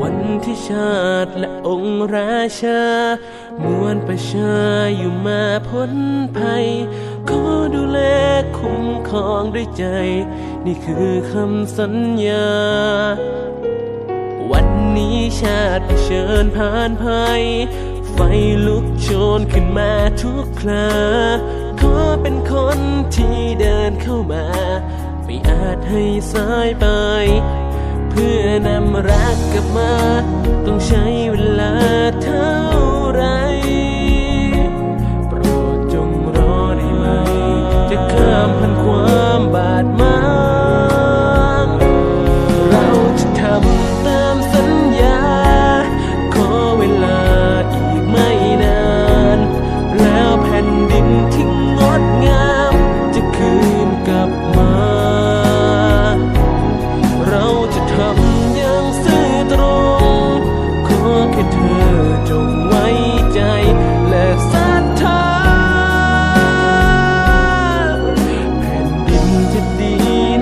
วันที่ชาติและองค์ราชามวลประชาอยู่มาพ้นภัย ขอดูแลคุ้มครองด้วยใจ นี่คือคำสัญญา วันนี้ชาติเผชิญผ่านภัย ไฟลุกโชนขึ้นมาทุกคราขอเป็นคนที่เดินเข้ามา ไม่อาจให้สายไป เพื่อนำรักกลับมา ต้องใช้เวลาเธ แค่เธอจงไว้ใจและศรัทธาแผ่นดินจะดี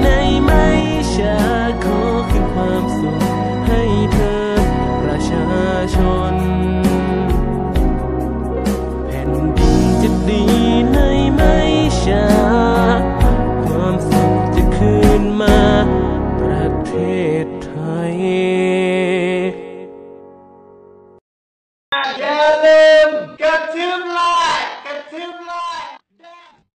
ในไม่ช้าขอคืนความสุขให้เธอประชาชน แผ่นดินจะดีในไม่ช้าความสุขจะคืนมาประเทศไทย